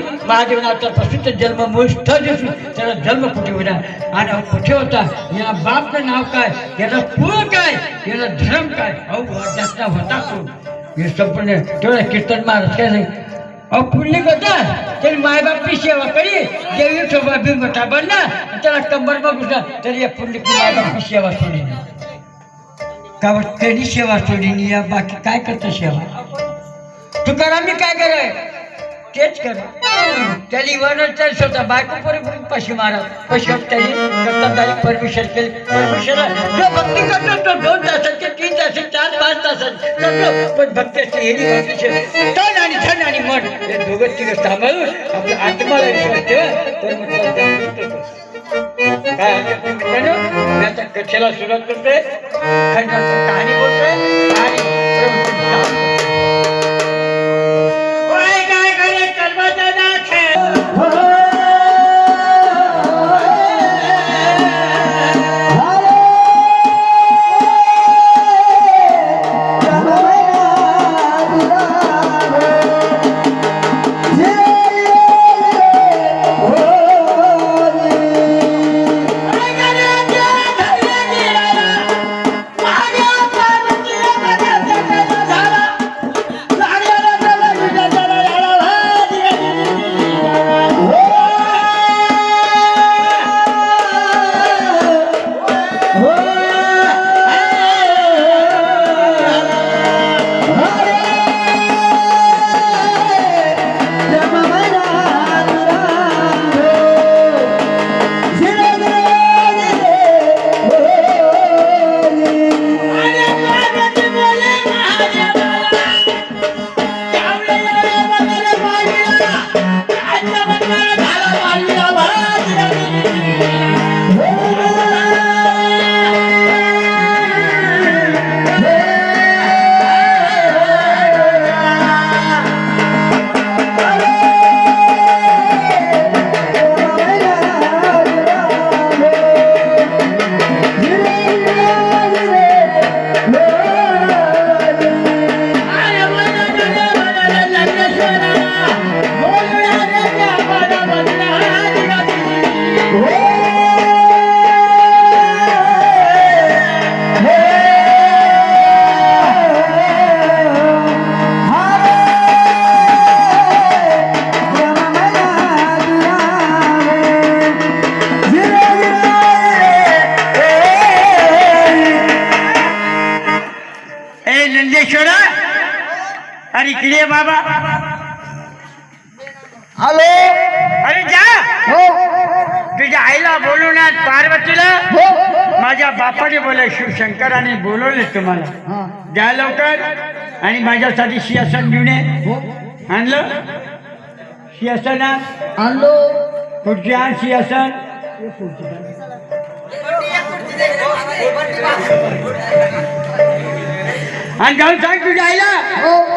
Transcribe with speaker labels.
Speaker 1: आधी महादेवनाथापासून तर जन्म मुष्ठ दिसून त्याला जन्म कुठे होता आणि कुठे होता? याला बापचं नाव काय? याला कुळ काय? याला धर्म काय? अहो वाद्याचा होता कोण? हे संपूर्ण तेवढा कीर्तन महाराज काय सांग अहो पुण्य होता तरी मायबापची सेवा करी. देवी शोभा बी बनला त्याला कंबर बघू तरी या पुण्य मायबापची सेवा सोडली का त्यांनी सेवा सोडली या बाकी काय करतं सेवा? तुकारामी काय कराय तेच कर. त्याली वरण तर स्वतः बायको परी पशी मारा. पशी त्याने. करता परमिशन केली. परमिशन जो भक्ती करतो तो दोन तासाचे तीन तासाचे चार पाच तासाचे करतो. पण भक्ती असते हे भक्तीचे तन आणि धन आणि मन हे दोघं तिघं सांभाळून आपल्या आत्माला विश्वास ठेवा तर मग काय? हरकत नाही मित्रांनो कथेला सुरुवात करतोय. खंडात कहाणी बोलतोय. Thank you. नंदेश्वरा अरे इकडे ये बाबा.
Speaker 2: हॅलो.
Speaker 1: अरे जा.
Speaker 2: हो.
Speaker 1: तुझ्या आईला बोलून आज पार्वतीला?
Speaker 2: हो.
Speaker 1: माझ्या बापाने बोलले शिवशंकराने बोलवले तुम्हाला.
Speaker 2: हा.
Speaker 1: द्या लवकर. आणि माझ्यासाठी सिंहासन घेऊन ये.
Speaker 2: हो.
Speaker 1: आणलं? सिंहासन आण.
Speaker 2: आणलो.
Speaker 1: खुर्ची आण सिंहासन? आणि जाऊन सांग तुझ्या आईला.
Speaker 2: हो.